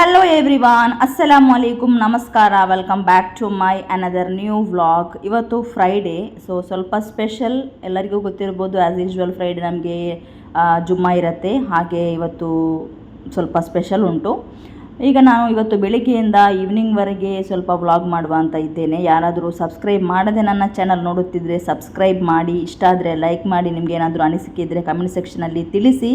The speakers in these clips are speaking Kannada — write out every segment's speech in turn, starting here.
ಹಲೋ ಎವ್ರಿವಾನ್ ಅಸ್ಸಲಾಮು ಅಲೈಕುಮ್ ನಮಸ್ಕಾರ welcome back to my another new vlog ಇವತ್ತು ಫ್ರೈಡೇ ಸೊ ಸ್ವಲ್ಪ ಸ್ಪೆಷಲ್ ಎಲ್ಲರಿಗೂ ಗೊತ್ತಿರ್ಬೋದು ಆ್ಯಸ್ ಯೂಶ್ವಲ್ ಫ್ರೈಡೇ ನಮಗೆ ಜುಮ್ಮ ಇರುತ್ತೆ. ಹಾಗೆ ಇವತ್ತು ಸ್ವಲ್ಪ ಸ್ಪೆಷಲ್ ಉಂಟು. ಈಗ ನಾನು ಇವತ್ತು ಬೆಳಿಗ್ಗೆಯಿಂದ ಈವ್ನಿಂಗ್ವರೆಗೆ ಸ್ವಲ್ಪ ವ್ಲಾಗ್ ಮಾಡುವ ಅಂತ ಇದ್ದೇನೆ. ಯಾರಾದರೂ ಸಬ್ಸ್ಕ್ರೈಬ್ ಮಾಡದೆ ನನ್ನ ಚಾನಲ್ ನೋಡುತ್ತಿದ್ದರೆ ಸಬ್ಸ್ಕ್ರೈಬ್ ಮಾಡಿ. ಇಷ್ಟ ಆದರೆ ಲೈಕ್ ಮಾಡಿ. ನಿಮಗೆ ಏನಾದರೂ ಅನಿಸಿಕೆ ಇದ್ದರೆ ಕಮೆಂಟ್ ಸೆಕ್ಷನಲ್ಲಿ ತಿಳಿಸಿ.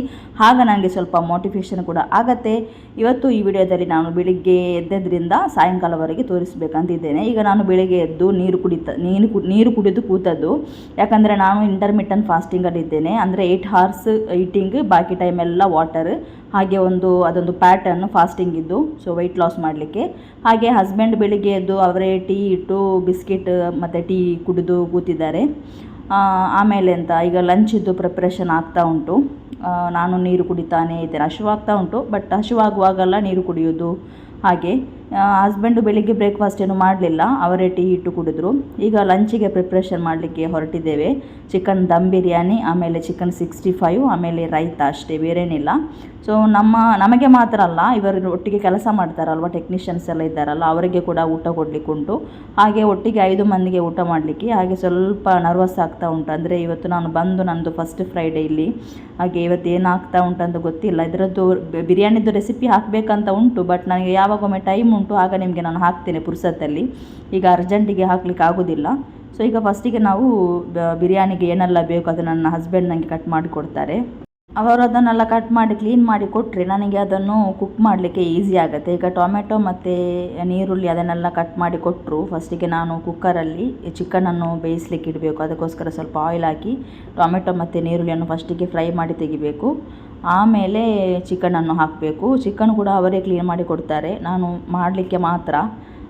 ಆಗ ನನಗೆ ಸ್ವಲ್ಪ ಮೋಟಿವೇಶನ್ ಕೂಡ ಆಗತ್ತೆ. ಇವತ್ತು ಈ ವಿಡಿಯೋದಲ್ಲಿ ನಾನು ಬೆಳಿಗ್ಗೆ ಎದ್ದದ್ರಿಂದ ಸಾಯಂಕಾಲವರೆಗೆ ತೋರಿಸಬೇಕಂತಿದ್ದೇನೆ. ಈಗ ನಾನು ಬೆಳಿಗ್ಗೆ ಎದ್ದು ನೀರು ಕುಡಿತ ನೀರು ಕು, ನೀರು ಕುಡಿದು ಕೂತದ್ದು. ಯಾಕಂದರೆ ನಾನು ಇಂಟರ್ಮಿಟನ್ ಫಾಸ್ಟಿಂಗಲ್ಲಿದ್ದೇನೆ ಅಂದರೆ ಏಯ್ಟ್ ಹಾರ್ಸ್ ಈಟಿಂಗ್ ಬಾಕಿ ಟೈಮೆಲ್ಲ ವಾಟರ್ ಹಾಗೆ ಒಂದು, ಅದೊಂದು ಪ್ಯಾಟರ್ನ್ ಫಾಸ್ಟಿಂಗ್ ಇದ್ದು ಸೊ ವೆಯ್ಟ್ ಲಾಸ್ ಮಾಡಲಿಕ್ಕೆ. ಹಾಗೆ ಹಸ್ಬೆಂಡ್ ಬೆಳಿಗ್ಗೆ ಎದ್ದು ಅವರೇ ಟೀ ಇಟ್ಟು ಬಿಸ್ಕಿಟ್ ಮತ್ತು ಟೀ ಕುಡಿದು ಕೂತಿದ್ದಾರೆ. ಆಮೇಲೆ ಅಂತ ಈಗ ಲಂಚಿದ್ದು ಪ್ರಿಪ್ರೇಷನ್ ಆಗ್ತಾ ಉಂಟು. ನಾನು ನೀರು ಕುಡಿತಾನೆ ಇದ್ದೇನೆ. ಹಸಿವಾಗ್ತಾ ಉಂಟು ಬಟ್ ಹಸಿವಾಗುವಾಗೆಲ್ಲ ನೀರು ಕುಡಿಯೋದು ಹಾಗೆ ಹಸ್ಬೆಂಡು ಬೆಳಿಗ್ಗೆ ಬ್ರೇಕ್ಫಾಸ್ಟ್ ಏನು ಮಾಡಲಿಲ್ಲ, ಅವರೇ ಟೀ ಇಟ್ಟು ಕುಡಿದ್ರು. ಈಗ ಲಂಚಿಗೆ ಪ್ರಿಪ್ರೇಷನ್ ಮಾಡಲಿಕ್ಕೆ ಹೊರಟಿದ್ದೇವೆ. ಚಿಕನ್ ದಮ್ ಬಿರಿಯಾನಿ, ಆಮೇಲೆ ಚಿಕನ್ ಸಿಕ್ಸ್ಟಿ ಫೈವ್ ಆಮೇಲೆ ರೈತ ಅಷ್ಟೇ, ಬೇರೇನಿಲ್ಲ. ಸೊ ನಮ್ಮ, ನಮಗೆ ಮಾತ್ರ ಅಲ್ಲ, ಇವರು ಒಟ್ಟಿಗೆ ಕೆಲಸ ಮಾಡ್ತಾರಲ್ವ ಟೆಕ್ನಿಷಿಯನ್ಸ್ ಎಲ್ಲ ಇದ್ದಾರಲ್ಲ, ಅವರಿಗೆ ಕೂಡ ಊಟ ಕೊಡಲಿಕ್ಕೆ ಉಂಟು. ಹಾಗೆ ಒಟ್ಟಿಗೆ ಐದು ಮಂದಿಗೆ ಊಟ ಮಾಡಲಿಕ್ಕೆ, ಹಾಗೆ ಸ್ವಲ್ಪ ನರ್ವಸ್ ಆಗ್ತಾ ಉಂಟು. ಅಂದರೆ ಇವತ್ತು ನಾನು ಬಂದು ನನ್ನದು ಫಸ್ಟ್ ಫ್ರೈಡೇ ಇಲ್ಲಿ. ಹಾಗೆ ಇವತ್ತು ಏನಾಗ್ತಾ ಅಂತ ಗೊತ್ತಿಲ್ಲ. ಇದರದ್ದು ಬಿರಿಯಾನಿದು ರೆಸಿಪಿ ಹಾಕಬೇಕಂತ ಉಂಟು ಬಟ್ ನನಗೆ ಯಾವಾಗೊಮ್ಮೆ ಟೈಮ್ ಉಂಟು, ಆಗ ನಿಮಗೆ ನಾನು ಹಾಕ್ತೇನೆ ಪುರ್ಸತ್ತಲ್ಲಿ. ಈಗ ಅರ್ಜೆಂಟಿಗೆ ಹಾಕ್ಲಿಕ್ಕೆ ಆಗೋದಿಲ್ಲ. ಸೊ ಈಗ ಫಸ್ಟಿಗೆ ನಾವು ಬಿರಿಯಾನಿಗೆ ಏನೆಲ್ಲ ಬೇಕು ಅದು ನನ್ನ ಹಸ್ಬೆಂಡ್ ನನಗೆ ಕಟ್ ಮಾಡಿ ಕೊಡ್ತಾರೆ ಅವರು ಅದನ್ನೆಲ್ಲ ಕಟ್ ಮಾಡಿ ಕ್ಲೀನ್ ಮಾಡಿ ಕೊಟ್ಟರೆ ನನಗೆ ಅದನ್ನು ಕುಕ್ ಮಾಡಲಿಕ್ಕೆ ಈಸಿ ಆಗುತ್ತೆ. ಈಗ ಟೊಮೆಟೊ ಮತ್ತು ನೀರುಳ್ಳಿ ಅದನ್ನೆಲ್ಲ ಕಟ್ ಮಾಡಿ ಕೊಟ್ಟರು ಫಸ್ಟಿಗೆ ನಾನು ಕುಕ್ಕರಲ್ಲಿ ಚಿಕನನ್ನು ಬೇಯಿಸ್ಲಿಕ್ಕೆ ಇಡಬೇಕು. ಅದಕ್ಕೋಸ್ಕರ ಸ್ವಲ್ಪ ಆಯಿಲ್ ಹಾಕಿ, ಟೊಮೆಟೊ ಮತ್ತು ನೀರುಳ್ಳಿಯನ್ನು ಫಸ್ಟಿಗೆ ಫ್ರೈ ಮಾಡಿ ತೆಗಿಬೇಕು. ಆಮೇಲೆ ಚಿಕನನ್ನು ಹಾಕಬೇಕು. ಚಿಕನ್ ಕೂಡ ಅವರೇ ಕ್ಲೀನ್ ಮಾಡಿ ಕೊಡ್ತಾರೆ. ನಾನು ಮಾಡಲಿಕ್ಕೆ ಮಾತ್ರ.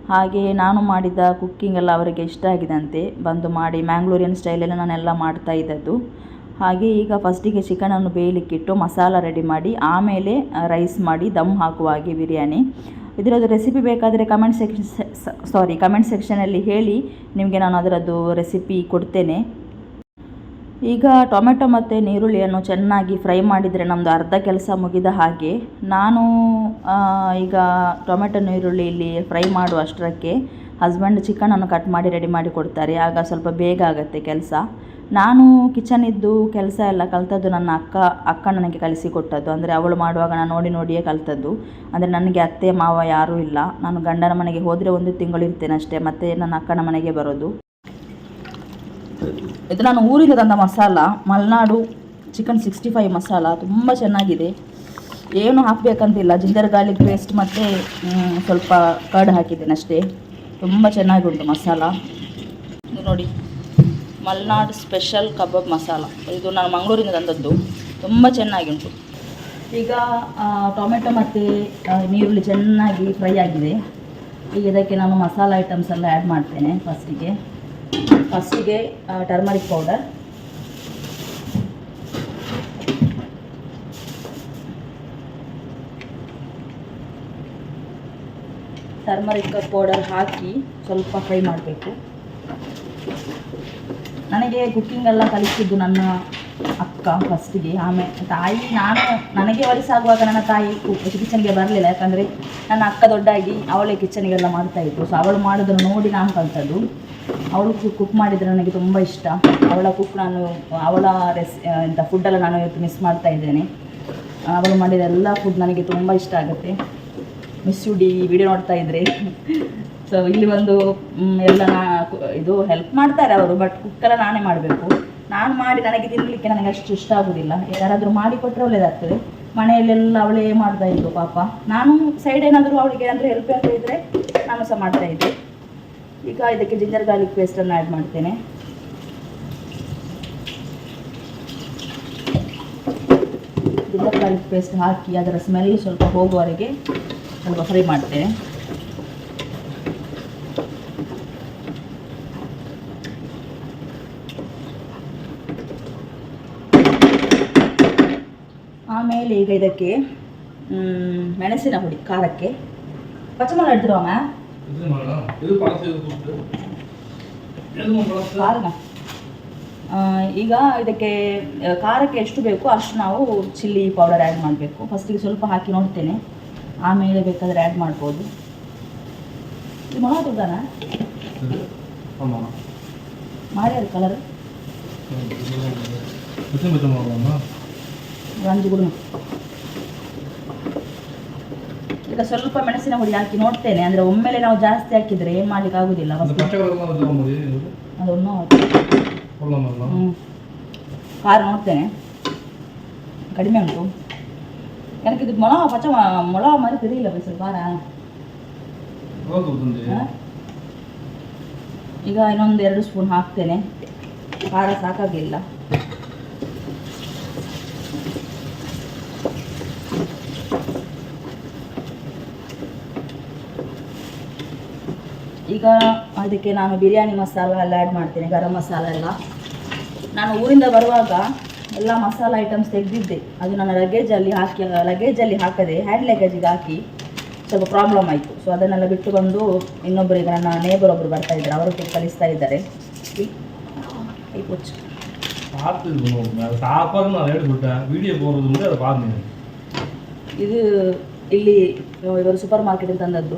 ಹಾಗೆ ನಾನು ಮಾಡಿದ ಕುಕ್ಕಿಂಗ್ ಎಲ್ಲ ಅವರಿಗೆ ಇಷ್ಟ ಆಗಿದಂತೆ ಬಂದು ಮಾಡಿ ಮ್ಯಾಂಗ್ಳೂರಿಯನ್ ಸ್ಟೈಲಲ್ಲಿ ನಾನೆಲ್ಲ ಮಾಡ್ತಾ ಇದ್ದದ್ದು. ಹಾಗೆ ಈಗ ಫಸ್ಟಿಗೆ ಚಿಕನನ್ನು ಬೇಯಲಿಕ್ಕಿಟ್ಟು ಮಸಾಲ ರೆಡಿ ಮಾಡಿ, ಆಮೇಲೆ ರೈಸ್ ಮಾಡಿ, ದಮ್ ಹಾಕುವ ಹಾಗೆ ಬಿರಿಯಾನಿ. ಇದರದ್ದು ರೆಸಿಪಿ ಬೇಕಾದರೆ ಕಮೆಂಟ್ ಸೆಕ್ಷನ್ ಸಾರಿ ಕಮೆಂಟ್ ಸೆಕ್ಷನಲ್ಲಿ ಹೇಳಿ, ನಿಮಗೆ ನಾನು ಅದರದ್ದು ರೆಸಿಪಿ ಕೊಡ್ತೇನೆ. ಈಗ ಟೊಮೆಟೊ ಮತ್ತು ನೀರುಳ್ಳಿಯನ್ನು ಚೆನ್ನಾಗಿ ಫ್ರೈ ಮಾಡಿದರೆ ನಮ್ಮದು ಅರ್ಧ ಕೆಲಸ ಮುಗಿದ ಹಾಗೆ ನಾನು ಈಗ ಟೊಮೆಟೊ ನೀರುಳ್ಳಿ ಇಲ್ಲಿ ಫ್ರೈ ಮಾಡುವಷ್ಟರಕ್ಕೆ ಹಸ್ಬೆಂಡ್ ಚಿಕನನ್ನು ಕಟ್ ಮಾಡಿ ರೆಡಿ ಮಾಡಿ ಕೊಡ್ತಾರೆ. ಆಗ ಸ್ವಲ್ಪ ಬೇಗ ಆಗುತ್ತೆ ಕೆಲಸ. ನಾನು ಕಿಚನಿದ್ದು ಕೆಲಸ ಎಲ್ಲ ಕಲ್ತದ್ದು ನನ್ನ ಅಕ್ಕ ಅಕ್ಕ ನನಗೆ ಕಲಿಸಿಕೊಟ್ಟದ್ದು ಅಂದರೆ ಅವಳು ಮಾಡುವಾಗ ನಾನು ನೋಡಿ ನೋಡಿಯೇ ಕಲ್ತದ್ದು. ಅಂದರೆ ನನಗೆ ಅತ್ತೆ, ಮಾವ ಯಾರೂ ಇಲ್ಲ. ನಾನು ಗಂಡನ ಮನೆಗೆ ಹೋದರೆ ಒಂದು ತಿಂಗಳು ಇರ್ತೇನೆ ಅಷ್ಟೇ. ಮತ್ತು ನನ್ನ ಅಕ್ಕನ ಮನೆಗೆ ಬರೋದು. ಇದು ನಾನು ಊರಿಂದ ತಂದ masala, Malenadu chicken sixty five masala, ತುಂಬ ಚೆನ್ನಾಗಿದೆ. ಏನು ಹಾಕಬೇಕಂತಿಲ್ಲ, ಜಿಂಜರ್ ಗಾರ್ಲಿಕ್ ಪೇಸ್ಟ್ ಮತ್ತು ಸ್ವಲ್ಪ ಕರ್ಡ್ ಹಾಕಿದ್ದೇನೆ ಅಷ್ಟೇ. ತುಂಬ ಚೆನ್ನಾಗುಂಟು ಮಸಾಲ. ಇದು ನೋಡಿ, ಮಲೆನಾಡು ಸ್ಪೆಷಲ್ ಕಬಾಬ್ ಮಸಾಲ. ಇದು ನಾನು ಮಂಗಳೂರಿಂದ ತಂದದ್ದು. ತುಂಬ ಚೆನ್ನಾಗಿ ಉಂಟು ಈಗ ಟೊಮೆಟೊ ಮತ್ತು ನೀರುಳ್ಳಿ ಚೆನ್ನಾಗಿ ಫ್ರೈ ಆಗಿದೆ. ಈಗ ಇದಕ್ಕೆ ನಾನು ಮಸಾಲ ಐಟಮ್ಸ್ ಎಲ್ಲ ಆ್ಯಡ್ ಮಾಡ್ತೇನೆ ಫಸ್ಟಿಗೆ ಫಸ್ಟಿಗೆ ಟರ್ಮರಿಕ್ ಪೌಡರ್ ಟರ್ಮರಿಕ್ ಪೌಡರ್ ಹಾಕಿ ಸ್ವಲ್ಪ ಫ್ರೈ ಮಾಡಬೇಕು. ನನಗೆ ಕುಕ್ಕಿಂಗ್ ಎಲ್ಲ ಕಲಿಸಿದ್ದು ನನ್ನ ಅಕ್ಕ ಫಸ್ಟಿಗೆ. ಆಮೇಲೆ ತಾಯಿ, ನಾನು, ನನಗೆ ವಯಸ್ಸಾಗುವಾಗ ನನ್ನ ತಾಯಿ ಕಿಚನ್ಗೆ ಬರಲಿಲ್ಲ. ಯಾಕಂದರೆ ನನ್ನ ಅಕ್ಕ ದೊಡ್ಡಾಗಿ ಅವಳೇ ಕಿಚನ್ಗೆಲ್ಲ ಮಾಡ್ತಾ ಇತ್ತು ಸೊ ಅವಳು ಮಾಡೋದನ್ನು ನೋಡಿ ನಾನು ಕಲ್ತದ್ದು. ಅವಳು ಕುಕ್ ಮಾಡಿದರೆ ನನಗೆ ತುಂಬ ಇಷ್ಟ. ಅವಳ ಕುಕ್ ನಾನು, ಅವಳ ರೆಸ್ ಇಂಥ ಫುಡ್ಡೆಲ್ಲ ನಾನು ಇವತ್ತು ಮಿಸ್ ಮಾಡ್ತಾ ಇದ್ದೇನೆ. ಅವಳು ಮಾಡಿದ ಎಲ್ಲ ಫುಡ್ ನನಗೆ ತುಂಬ ಇಷ್ಟ ಆಗುತ್ತೆ. ಮಿಸ್ ಡಿ ವಿಡಿಯೋ ನೋಡ್ತಾ ಇದ್ರೆ. ಸೊ ಇಲ್ಲಿ ಒಂದು ಎಲ್ಲ ಇದು ಹೆಲ್ಪ್ ಮಾಡ್ತಾರೆ ಅವರು ಬಟ್ ಕುಕ್ಕೆಲ್ಲ ನಾನೇ ಮಾಡಬೇಕು. ನಾನು ಮಾಡಿ ನನಗೆ ತಿನ್ನಲಿಕ್ಕೆ ನನಗೆ ಅಷ್ಟು ಇಷ್ಟ ಆಗೋದಿಲ್ಲ. ಯಾರಾದರೂ ಮಾಡಿ ಕೊಟ್ಟರೆ ಒಳ್ಳೆಯದಾಗ್ತದೆ ಮನೆಯಲ್ಲೆಲ್ಲ ಅವಳೇ ಮಾಡ್ತಾ ಇದ್ದು ಪಾಪ. ನಾನು ಸೈಡ್ ಏನಾದರೂ ಅವಳಿಗೆ ಏನಾದರೂ ಹೆಲ್ಪ್ ಆಗ್ತಾ ಇದ್ದರೆ ನಾನು ಸಹ ಮಾಡ್ತಾ ಇದ್ದೆ. ಈಗ ಇದಕ್ಕೆ ಜಿಂಜರ್ ಗಾರ್ಲಿಕ್ ಪೇಸ್ಟನ್ನು ಆ್ಯಡ್ ಮಾಡ್ತೇನೆ. ಜಿಂಜರ್ ಗಾರ್ಲಿಕ್ ಪೇಸ್ಟ್ ಹಾಕಿ ಅದರ ಸ್ಮೆಲ್ ಸ್ವಲ್ಪ ಹೋಗುವವರೆಗೆ ಸ್ವಲ್ಪ ಫ್ರೈ ಮಾಡ್ತೇನೆ. ಆಮೇಲೆ ಈಗ ಇದಕ್ಕೆ ಮೆಣಸಿನ ಹುಡಿ ಖಾರಕ್ಕೆ. ಪಚ್ಚಮಲ್ಲ ಎಡ್ತಿರೋಮ್ಮ இது மேடம் இது பழசு இது கூப்பிட்டு எதுவும் பழசு ಖಾರನ ಆ, ಈಗ ಇದಕ್ಕೆ ಆ, ಖಾರಕ್ಕೆ ಎಷ್ಟು ಬೇಕು ಅಷ್ಟು ನಾವು ಚಿಲ್ಲಿ ಪೌಡರ್ ಆ್ಯಡ್ ಮಾಡಬೇಕು ಫಸ್ಟಿಗೆ ಸ್ವಲ್ಪ ಹಾಕಿ ನೋಡ್ತೇನೆ ಆಮೇಲೆ ಬೇಕಾದರೆ ಆ್ಯಡ್ ಮಾಡ್ಬೋದು ಇದು ಮೊಳ ತುದ್ದಾನ ಸರಿ ஆமா ಮಾಡ್ಯಾರ ಕಲರ್ எத்தனை பச்சை மிளகாமா ರಂಜು ಗುಡು ಈಗ ಸ್ವಲ್ಪ ಮೆಣಸಿನ ಹುಡಿ ಹಾಕಿ ನೋಡ್ತೇನೆ ಅಂದರೆ ಒಮ್ಮೆಲೆ ನಾವು ಜಾಸ್ತಿ ಹಾಕಿದರೆ ಏನು ಮಾಡ್ಲಿಕ್ಕೆ ಆಗುದಿಲ್ಲ அந்த ಫಸ್ಟ್ பச்சை கலர்லாம் வச்சுக்க முடியும் ಅದನ್ನು போடலாமா இதெல்லாம்? ಹ್ಞೂ ಖಾರ ನೋಡ್ತೇನೆ ಕಡಿಮೆ ಉಂಟು ನನಗೆ ಇದು ಮೊಳ ಪಚ್ಚ ಮೊಳ ಮರಿ ತಿರಿಯಿಲ್ಲ ಬೈ ಖಾರ ಹೌದು ತಂದೆ ಹ? ಈಗ ಇನ್ನೊಂದು ಎರಡು ಸ್ಪೂನ್ ಹಾಕ್ತೇನೆ ಖಾರ ಸಾಕಾಗಿಲ್ಲ ಈಗ ಅದಕ್ಕೆ ನಾನು ಬಿರಿಯಾನಿ ಮಸಾಲ ಎಲ್ಲ ಆ್ಯಡ್ ಮಾಡ್ತೀನಿ ಗರಂ ಮಸಾಲ ಎಲ್ಲ. ನಾನು ಊರಿಂದ ಬರುವಾಗ ಎಲ್ಲ ಮಸಾಲ ಐಟಮ್ಸ್ ತೆಗೆದಿದ್ದೆ. ಅದು ನನ್ನ ಲಗೇಜಲ್ಲಿ ಹಾಕಿ ಲಗೇಜಲ್ಲಿ ಹಾಕದೆ ಹ್ಯಾಂಡ್ ಲಗೇಜಿಗೆ ಹಾಕಿ ಸ್ವಲ್ಪ ಪ್ರಾಬ್ಲಮ್ ಆಯಿತು. ಸೊ ಅದನ್ನೆಲ್ಲ ಬಿಟ್ಟು ಬಂದು ಇನ್ನೊಬ್ಬರಿಗೆ ನನ್ನ ನೇಬರ್ ಒಬ್ಬರು ಬರ್ತಾ ಇದ್ದಾರೆ ಅವರು ಕಲಿಸ್ತಾ ಇದ್ದಾರೆ. ಇದು ಇಲ್ಲಿ ಇವರು ಸೂಪರ್ ಮಾರ್ಕೆಟಿಂದ ತಂದದ್ದು.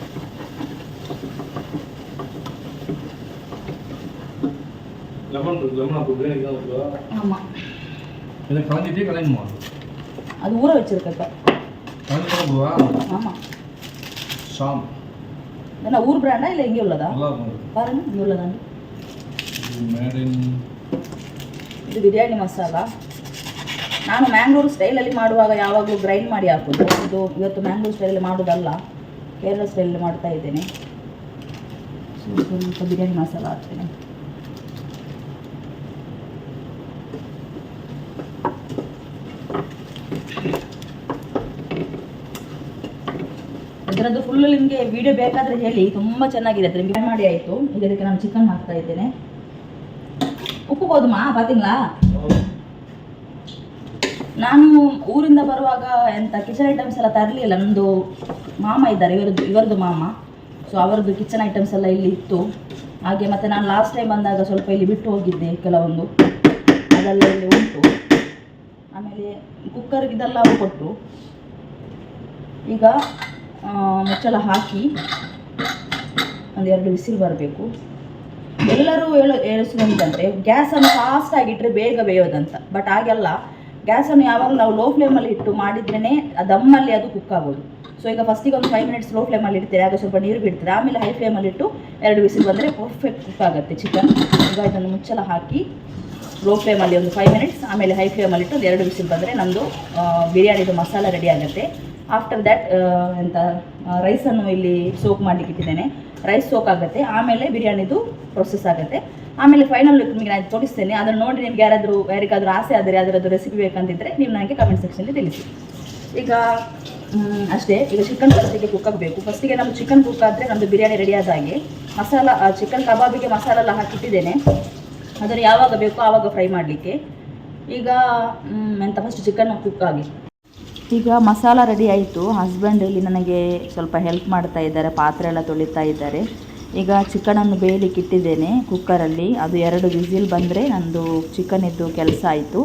லெமன் இருக்கு லெமன் அப்போ பிரியாணி தான் இருக்குதா ஆமாம் இதை கலஞ்சிட்டே கலையுமா அது ஊற வச்சிருக்கப்ப கலஞ்சி தான் போவா ஆமாம் ஷாம் என்ன ஊர் பிராண்டா இல்லை இங்கே உள்ளதா நல்லா இருக்கும் அது. பாருங்க இங்கே உள்ளதாண்டு இது மேட் இன் ಇದು ಬಿರಿಯಾನಿ ಮಸಾಲ ನಾನು ಮ್ಯಾಂಗ್ಳೂರು ಸ್ಟೈಲಲ್ಲಿ ಮಾಡುವಾಗ ಯಾವಾಗಲೂ ಗ್ರೈಂಡ್ ಮಾಡಿ ಹಾಕೋದು ಇದು ಇವತ್ತು ಮ್ಯಾಂಗ್ಳೂರು ಸ್ಟೈಲಲ್ಲಿ ಮಾಡೋದಲ್ಲ ಕೇರಳ ಸ್ಟೈಲಲ್ಲಿ ಮಾಡ್ತಾ ಇದ್ದೇನೆ ಸೊ ಸ್ವಲ್ಪ ಬಿರಿಯಾನಿ ಮಸಾಲ ಹಾಕ್ತೇನೆ ಅದರದ್ದು ಫುಲ್ಲು ನಿಮಗೆ ವಿಡಿಯೋ ಬೇಕಾದ್ರೆ ಹೇಳಿ, ತುಂಬಾ ಚೆನ್ನಾಗಿದೆ. ಅದ್ರ ನಿಮಗೆ ಮಾಡಿ ಆಯಿತು. ಈಗ ಅದಕ್ಕೆ ನಾನು ಚಿಕನ್ ಹಾಕ್ತಾ ಇದ್ದೇನೆ. ಉಪ್ಪು ಗೋಧುಮಾ ಬಾತಿಂಗ್ಲಾ ನಾನು ಊರಿಂದ ಬರುವಾಗ ಎಂಥ ಕಿಚನ್ ಐಟಮ್ಸ್ ಎಲ್ಲ ತರಲಿಲ್ಲ. ನಂದು ಮಾಮ ಇದ್ದಾರೆ, ಇವರದ್ದು ಇವರದ್ದು ಮಾಮ. ಸೊ ಅವರದ್ದು ಕಿಚನ್ ಐಟಮ್ಸ್ ಎಲ್ಲ ಇಲ್ಲಿ ಇತ್ತು. ಹಾಗೆ ಮತ್ತೆ ನಾನು ಲಾಸ್ಟ್ ಟೈಮ್ ಬಂದಾಗ ಸ್ವಲ್ಪ ಇಲ್ಲಿ ಬಿಟ್ಟು ಹೋಗಿದ್ದೆ ಕೆಲವೊಂದು. ಅದೆಲ್ಲ ಇಲ್ಲಿ ಉಂಟು. ಆಮೇಲೆ ಕುಕ್ಕರ್ಗಿದೆಲ್ಲ ಕೊಟ್ಟು ಈಗ ಮುಚ್ಚಳ ಹಾಕಿ ಒಂದು ಎರಡು ಬಿಸಿಲು ಬರಬೇಕು. ಎಲ್ಲರೂ ಹೇಳೋ, ಹೇಳಿಸುವಂತಂದರೆ ಗ್ಯಾಸನ್ನು ಫಾಸ್ಟ್ ಆಗಿಟ್ಟರೆ ಬೇಗ ಬೇಯೋದಂತ ಬಟ್ ಹಾಗೆಲ್ಲ ಗ್ಯಾಸನ್ನು ಯಾವಾಗಲೂ ನಾವು ಲೋ ಫ್ಲೇಮಲ್ಲಿ ಇಟ್ಟು ಮಾಡಿದ್ರೇ ದಮ್ಮಲ್ಲಿ ಅದು ಕುಕ್ ಆಗೋದು. ಸೊ ಈಗ ಫಸ್ಟಿಗೆ ಒಂದು ಫೈವ್ ಮಿನಿಟ್ಸ್ ಲೋ ಫ್ಲೇಮಲ್ಲಿ ಇಡ್ತೀರಿ ಆಗ ಸ್ವಲ್ಪ ನೀರು ಬಿಡ್ತೀರಿ, ಆಮೇಲೆ ಹೈ ಫ್ಲೇಮಲ್ಲಿ ಇಟ್ಟು ಎರಡು ಬಿಸಿಲು ಬಂದರೆ ಪರ್ಫೆಕ್ಟ್ ಕುಕ್ ಆಗುತ್ತೆ ಚಿಕನ್ ಈಗ ಇದನ್ನು ಮುಚ್ಚಲ ಹಾಕಿ ಲೋ ಫ್ಲೇಮಲ್ಲಿ ಒಂದು ಫೈವ್ ಮಿನಿಟ್ಸ್ ಆಮೇಲೆ ಹೈ ಫ್ಲೇಮಲ್ಲಿ ಇಟ್ಟು ಒಂದು ಎರಡು ಬಿಸಿಲು ಬಂದರೆ ನಮ್ಮದು ಬಿರಿಯಾನಿದು ಮಸಾಲ ರೆಡಿ ಆಗುತ್ತೆ. ಆಫ್ಟರ್ ದ್ಯಾಟ್ ಎಂತ ರೈಸನ್ನು ಇಲ್ಲಿ ಸೋಕ್ ಮಾಡಲಿಕ್ಕೆ ಇಟ್ಟಿದ್ದೇನೆ. ರೈಸ್ ಸೋಕ್ ಆಗುತ್ತೆ. ಆಮೇಲೆ ಬಿರಿಯಾನಿದು ಪ್ರೊಸೆಸ್ ಆಗುತ್ತೆ. ಆಮೇಲೆ ಫೈನಲ್ ನಿಮಗೆ ನಾನು ತೋರಿಸ್ತೇನೆ. ಅದನ್ನು ನೋಡಿ ನಿಮ್ಗೆ ಯಾರಾದರೂ, ಯಾರಿಗಾದರೂ ಆಸೆ ಆದರೆ ಅದರದ್ದು ರೆಸಿಪಿ ಬೇಕಂತಿದ್ರೆ ನೀವು ನನಗೆ ಕಮೆಂಟ್ ಸೆಕ್ಷನಲ್ಲಿ ತಿಳಿಸಿ. ಈಗ ಅಷ್ಟೇ. ಈಗ ಚಿಕನ್ ಫಸ್ಟಿಗೆ ಕುಕ್ ಆಗಬೇಕು. ಫಸ್ಟಿಗೆ ನಮ್ಮ ಚಿಕನ್ ಕುಕ್ ಆದರೆ ನಮ್ಮದು ಬಿರಿಯಾನಿ ರೆಡಿ ಆದ ಹಾಗೆ ಮಸಾಲ ಚಿಕನ್ ಕಬಾಬಿಗೆ ಮಸಾಲ ಎಲ್ಲ ಹಾಕಿಟ್ಟಿದ್ದೇನೆ. ಅದನ್ನು ಯಾವಾಗ ಬೇಕೋ ಆವಾಗ ಫ್ರೈ ಮಾಡಲಿಕ್ಕೆ. ಈಗ ಎಂತ ಫಸ್ಟ್ ಚಿಕನ್ ಕುಕ್ ಆಗಿ. ಈಗ ಮಸಾಲ ರೆಡಿ ಆಯಿತು. ಹಸ್ಬೆಂಡ್ ಇಲ್ಲಿ ನನಗೆ ಸ್ವಲ್ಪ ಹೆಲ್ಪ್ ಮಾಡ್ತಾ ಇದ್ದಾರೆ, ಪಾತ್ರೆ ಎಲ್ಲ ತೊಳಿತಾ ಇದ್ದಾರೆ. ಈಗ ಚಿಕನನ್ನು ಬೇಯಲಿಕ್ಕೆ ಇಟ್ಟಿದ್ದೇನೆ ಕುಕ್ಕರಲ್ಲಿ ಅದು ಎರಡು ವಿಸಿಲ್ ಬಂದರೆ ನಂದು ಚಿಕನಿದ್ದು ಕೆಲಸ ಆಯಿತು.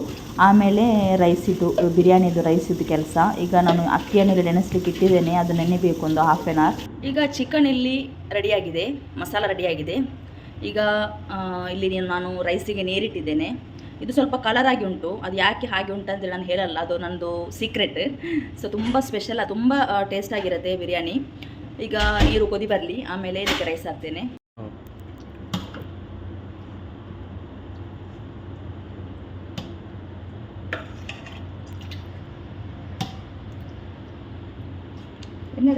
ಆಮೇಲೆ ರೈಸಿದ್ದು ಬಿರಿಯಾನಿದು ರೈಸಿದ್ದು ಕೆಲಸ. ಈಗ ನಾನು ಅಕ್ಕಿಯನ್ನು ನೆನೆಸ್ಲಿಕ್ಕೆ ಇಟ್ಟಿದ್ದೇನೆ. ಅದು ನೆನೆಬೇಕು ಒಂದು ಹಾಫ್ ಆನ್ ಅವರ್ ಈಗ ಚಿಕನ್ ಇಲ್ಲಿ ರೆಡಿಯಾಗಿದೆ ಮಸಾಲ ರೆಡಿಯಾಗಿದೆ ಈಗ ಇಲ್ಲಿ ನಾನು ರೈಸಿಗೆ ನೀರಿಟ್ಟಿದ್ದೇನೆ. ಇದು ಸ್ವಲ್ಪ ಕಲರ್ ಆಗಿ ಉಂಟು. ಅದು ಯಾಕೆ ಹಾಗೆ ಉಂಟು ಅಂತೇಳಿ ನಾನು ಹೇಳಲ್ಲ. ಅದು ನಂದು ಸೀಕ್ರೆಟ್ ಸೊ ತುಂಬ ಸ್ಪೆಷಲ್ ತುಂಬ ಟೇಸ್ಟಾಗಿರುತ್ತೆ ಬಿರಿಯಾನಿ. ಈಗ ನೀರು ಕೊದಿ ಬರಲಿ. ಆಮೇಲೆ ಇದಕ್ಕೆ ರೈಸ್ ಹಾಕ್ತೇನೆ. ಎಣ್ಣೆ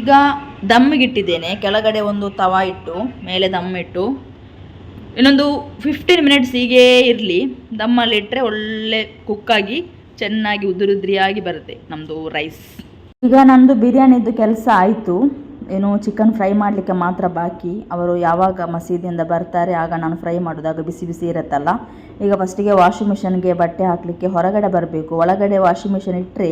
ಈಗ ದಮ್ಮಿಗಿಟ್ಟಿದ್ದೇನೆ. ಕೆಳಗಡೆ ಒಂದು ತವ ಇಟ್ಟು, ಮೇಲೆ ದಮ್ ಇಟ್ಟು ಇನ್ನೊಂದು ಫಿಫ್ಟೀನ್ ಮಿನಿಟ್ಸ್ ಹೀಗೇ ಇರಲಿ. ದಮ್ಮಲ್ಲಿಟ್ಟರೆ ಒಳ್ಳೆ ಕುಕ್ಕಾಗಿ, ಚೆನ್ನಾಗಿ ಉದುರುದ್ರಿಯಾಗಿ ಬರುತ್ತೆ ನಮ್ಮದು ರೈಸ್ ಈಗ ನಂದು ಬಿರಿಯಾನಿದು ಕೆಲಸ ಆಯಿತು. ಏನು ಚಿಕನ್ ಫ್ರೈ ಮಾಡಲಿಕ್ಕೆ ಮಾತ್ರ ಬಾಕಿ. ಅವರು ಯಾವಾಗ ಮಸೀದಿಯಿಂದ ಬರ್ತಾರೆ, ಆಗ ನಾನು ಫ್ರೈ ಮಾಡೋದಾಗ ಬಿಸಿ ಬಿಸಿ ಇರುತ್ತಲ್ಲ. ಈಗ ಫಸ್ಟಿಗೆ ವಾಷಿಂಗ್ ಮಿಷನ್ಗೆ ಬಟ್ಟೆ ಹಾಕಲಿಕ್ಕೆ ಹೊರಗಡೆ ಬರಬೇಕು. ಒಳಗಡೆ ವಾಷಿಂಗ್ ಮಿಷನ್ ಇಟ್ಟರೆ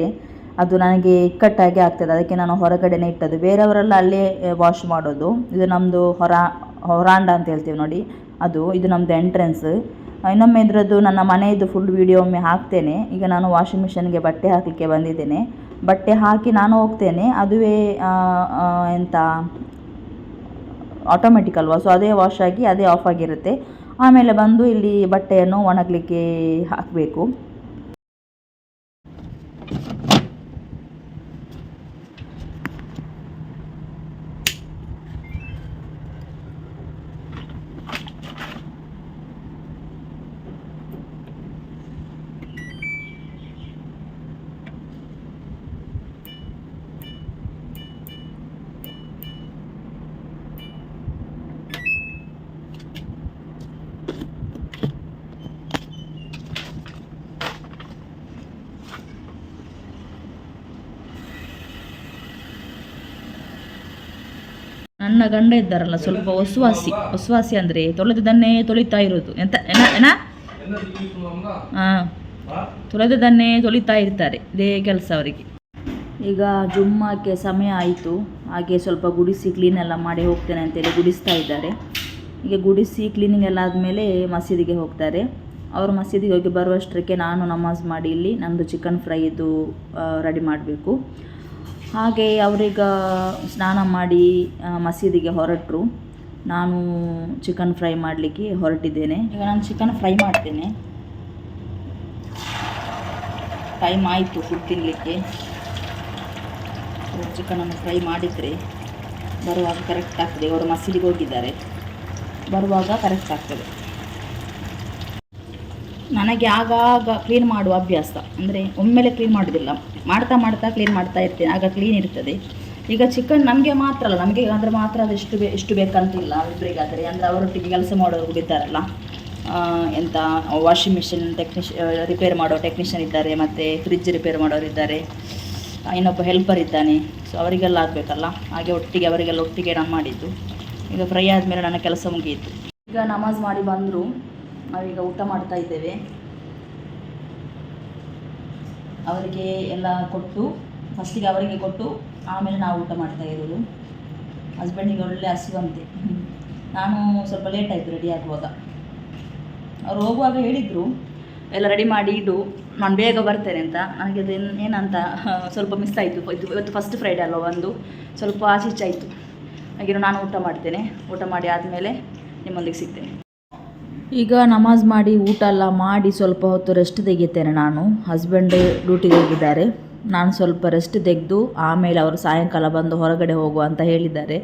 ಅದು ನನಗೆ ಇಕ್ಕಟ್ಟಾಗಿ ಆಗ್ತದೆ. ಅದಕ್ಕೆ ನಾನು ಹೊರಗಡೆನೇ ಇಟ್ಟದ್ದು. ಬೇರೆಯವರೆಲ್ಲ ಅಲ್ಲೇ ವಾಶ್ ಮಾಡೋದು. ಇದು ನಮ್ಮದು ಹೊರ, ಹೊರಾಂಡ ಅಂತ ಹೇಳ್ತೀವಿ ನೋಡಿ. ಅದು, ಇದು ನಮ್ಮದು ಎಂಟ್ರೆನ್ಸ್ ಇನ್ನೊಮ್ಮೆ ಇದರದ್ದು ನನ್ನ ಮನೆಯದು ಫುಲ್ ವೀಡಿಯೋ ಒಮ್ಮೆ ಹಾಕ್ತೇನೆ. ಈಗ ನಾನು ವಾಷಿಂಗ್ ಮಿಷನ್ಗೆ ಬಟ್ಟೆ ಹಾಕಲಿಕ್ಕೆ ಬಂದಿದ್ದೇನೆ. ಬಟ್ಟೆ ಹಾಕಿ ನಾನು ಹೋಗ್ತೇನೆ. ಅದುವೇ ಎಂತ ಆಟೋಮೆಟಿಕ್ ಅಲ್ವಾ? ಸೊ ಅದೇ ವಾಶ್ ಆಗಿ, ಅದೇ ಆಫ್ ಆಗಿರುತ್ತೆ. ಆಮೇಲೆ ಬಂದು ಇಲ್ಲಿ ಬಟ್ಟೆಯನ್ನು ಒಣಗಲಿಕ್ಕೆ ಹಾಕಬೇಕು. ನನ್ನ ಗಂಡ ಇದ್ದಾರಲ್ಲ, ಸ್ವಲ್ಪ ಹೊಸ್ವಾಸಿ ಹೊಸ್ವಾಸಿ ಅಂದ್ರೆ ತೊಳೆದದನ್ನೇ ತೊಳಿತಾ ಇರೋದು ಎಂತ, ಏನ ಹಾ ತೊಳೆದದನ್ನೇ ತೊಳಿತಾ ಇರ್ತಾರೆ. ಇದೇ ಕೆಲಸ ಅವರಿಗೆ. ಈಗ ಜುಮ್ಮಕ್ಕೆ ಸಮಯ ಆಯಿತು. ಹಾಗೆ ಸ್ವಲ್ಪ ಗುಡಿಸಿ ಕ್ಲೀನ್ ಎಲ್ಲ ಮಾಡಿ ಹೋಗ್ತೇನೆ ಅಂತೇಳಿ ಗುಡಿಸ್ತಾ ಇದ್ದಾರೆ. ಈಗ ಗುಡಿಸಿ ಕ್ಲೀನಿಂಗ್ ಎಲ್ಲ ಆದಮೇಲೆ ಮಸೀದಿಗೆ ಹೋಗ್ತಾರೆ. ಅವರು ಮಸೀದಿಗೆ ಹೋಗಿ ಬರುವಷ್ಟಕ್ಕೆ ನಾನು ನಮಾಜ್ ಮಾಡಿ ಇಲ್ಲಿ ನಂದು ಚಿಕನ್ ಫ್ರೈ ಇದು ರೆಡಿ ಮಾಡಬೇಕು. ಹಾಗೆ ಅವರೀಗ ಸ್ನಾನ ಮಾಡಿ ಮಸೀದಿಗೆ ಹೊರಟರು. ನಾನು ಚಿಕನ್ ಫ್ರೈ ಮಾಡಲಿಕ್ಕೆ ಹೊರಟಿದ್ದೇನೆ. ಈಗ ನಾನು ಚಿಕನ್ ಫ್ರೈ ಮಾಡ್ತೇನೆ. ಟೈಮ್ ಆಯಿತು ಫುಡ್ ತಿನ್ನಲಿಕ್ಕೆ ಚಿಕನನ್ನು ಫ್ರೈ ಮಾಡಿದರೆ ಬರುವಾಗ ಕರೆಕ್ಟ್ ಆಗ್ತದೆ. ಅವರು ಮಸೀದಿಗೆ ಹೋಗಿದ್ದಾರೆ. ಬರುವಾಗ ಕರೆಕ್ಟ್ ಆಗ್ತದೆ. ನನಗೆ ಆಗಾಗ ಕ್ಲೀನ್ ಮಾಡುವ ಅಭ್ಯಾಸ. ಅಂದರೆ ಒಮ್ಮೆಲೆ ಕ್ಲೀನ್ ಮಾಡೋದಿಲ್ಲ. ಮಾಡ್ತಾ ಮಾಡ್ತಾ ಕ್ಲೀನ್ ಮಾಡ್ತಾ ಇರ್ತೇನೆ. ಆಗ ಕ್ಲೀನ್ ಇರ್ತದೆ. ಈಗ ಚಿಕನ್ ನಮಗೆ ಮಾತ್ರ ಅಲ್ಲ. ನಮಗೆ ಅಂದರೆ ಮಾತ್ರ ಅದು ಎಷ್ಟು ಬೇ ಎಷ್ಟು ಬೇಕಂತಿಲ್ಲ ಇಬ್ಬರಿಗಾದರೆ ಅಂದರೆ ಅವರೊಟ್ಟಿಗೆ ಕೆಲಸ ಮಾಡೋರು ಇದ್ದಾರಲ್ಲ. ಎಂತ ವಾಷಿಂಗ್ ಮಿಷಿನ್ ಟೆಕ್ನಿಷ್ ರಿಪೇರ್ ಮಾಡೋ ಟೆಕ್ನಿಷಿಯನ್ ಇದ್ದಾರೆ. ಮತ್ತು ಫ್ರಿಜ್ ರಿಪೇರ್ ಮಾಡೋರು ಇದ್ದಾರೆ. ಇನ್ನೊಬ್ಬ ಹೆಲ್ಪರ್ ಇದ್ದಾನೆ. ಸೊ ಅವರಿಗೆಲ್ಲ ಆಗಬೇಕಲ್ಲ. ಹಾಗೆ ಒಟ್ಟಿಗೆ ಅವರಿಗೆಲ್ಲ ಒಟ್ಟಿಗೆ ನಾನು ಮಾಡಿದ್ದು. ಈಗ ಫ್ರೈ ಆದಮೇಲೆ ನನ್ನ ಕೆಲಸ ಮುಗಿಯಿತು. ಈಗ ನಮಾಜ್ ಮಾಡಿ ಬಂದರು. ನಾವೀಗ ಊಟ ಮಾಡ್ತಾ ಇದ್ದೇವೆ. ಅವರಿಗೆ ಎಲ್ಲ ಕೊಟ್ಟು ಫಸ್ಟಿಗೆ ಅವರಿಗೆ ಕೊಟ್ಟು, ಆಮೇಲೆ ನಾವು ಊಟ ಮಾಡ್ತಾ ಇರೋದು. ಹಸ್ಬೆಂಡಿಗೆ ಒಳ್ಳೆ ಹಸಿವಂತೆ ನಾನು ಸ್ವಲ್ಪ ಲೇಟ್ ಆಯಿತು ರೆಡಿ ಆಗುವಾಗ. ಅವ್ರು ಹೋಗುವಾಗ ಹೇಳಿದರು, ಎಲ್ಲ ರೆಡಿ ಮಾಡಿ ಇಡು, ನಾನು ಬೇಗ ಬರ್ತೇನೆ ಅಂತ. ನನಗೆ ಅದು ಏನಂತ, ಸ್ವಲ್ಪ ಮಿಸ್ ಆಯಿತು. ಇದು ಇವತ್ತು ಫಸ್ಟ್ ಫ್ರೈಡೆ ಅಲ್ವ ಒಂದು. ಸ್ವಲ್ಪ ಆಚೆ ಈಚೆ ಆಯಿತು. ಹಾಗೆ ನಾನು ಊಟ ಮಾಡ್ತೇನೆ. ಊಟ ಮಾಡಿ ಆದಮೇಲೆ ನಿಮ್ಮೊಂದಿಗೆ ಸಿಗ್ತೇನೆ. ಈಗ ನಮಾಜ್ ಮಾಡಿ ಊಟ ಎಲ್ಲ ಮಾಡಿ ಸ್ವಲ್ಪ ಹೊತ್ತು ರೆಸ್ಟ್ ತೆಗಿತೇನೆ ನಾನು. ಹಸ್ಬೆಂಡ್ ಡ್ಯೂಟಿಗೆ ಹೋಗಿದ್ದಾರೆ. ನಾನು ಸ್ವಲ್ಪ ರೆಸ್ಟ್ ತೆಗೆದು ಆಮೇಲೆ ಅವರು ಸಾಯಂಕಾಲ ಬಂದು ಹೊರಗಡೆ ಹೋಗುವ ಅಂತ ಹೇಳಿದ್ದಾರೆ.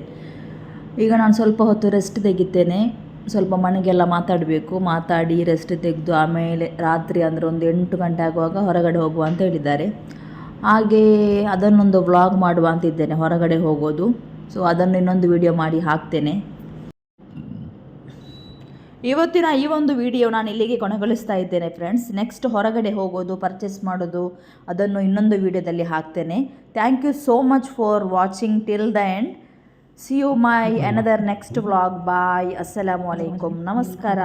ಈಗ ನಾನು ಸ್ವಲ್ಪ ಹೊತ್ತು ರೆಸ್ಟ್ ತೆಗಿತೇನೆ. ಸ್ವಲ್ಪ ಮನೆಗೆಲ್ಲ ಮಾತಾಡಬೇಕು. ಮಾತಾಡಿ ರೆಸ್ಟ್ ತೆಗೆದು ಆಮೇಲೆ ರಾತ್ರಿ ಅಂದರೆ ಒಂದು ಎಂಟು ಗಂಟೆ ಆಗುವಾಗ ಹೊರಗಡೆ ಹೋಗುವ ಅಂತ ಹೇಳಿದ್ದಾರೆ. ಹಾಗೆ ಅದನ್ನೊಂದು ವ್ಲಾಗ್ ಮಾಡುವ ಅಂತಿದ್ದೇನೆ ಹೊರಗಡೆ ಹೋಗೋದು. ಸೊ ಅದನ್ನು ಇನ್ನೊಂದು ವಿಡಿಯೋ ಮಾಡಿ ಹಾಕ್ತೇನೆ. ಇವತ್ತಿನ ಈ ಒಂದು ವಿಡಿಯೋ ನಾನು ಇಲ್ಲಿಗೆ ಕೊನೆಗೊಳಿಸ್ತಾ ಇದ್ದೇನೆ ಫ್ರೆಂಡ್ಸ್ ನೆಕ್ಸ್ಟ್ ಹೊರಗಡೆ ಹೋಗೋದು ಪರ್ಚೇಸ್ ಮಾಡೋದು, ಅದನ್ನು ಇನ್ನೊಂದು ವಿಡಿಯೋದಲ್ಲಿ ಹಾಕ್ತೇನೆ. Thank you so much for watching till the end see you my another next vlog bye ಅಸ್ಸಲಾಮು ಅಲೈಕುಮ್ ನಮಸ್ಕಾರ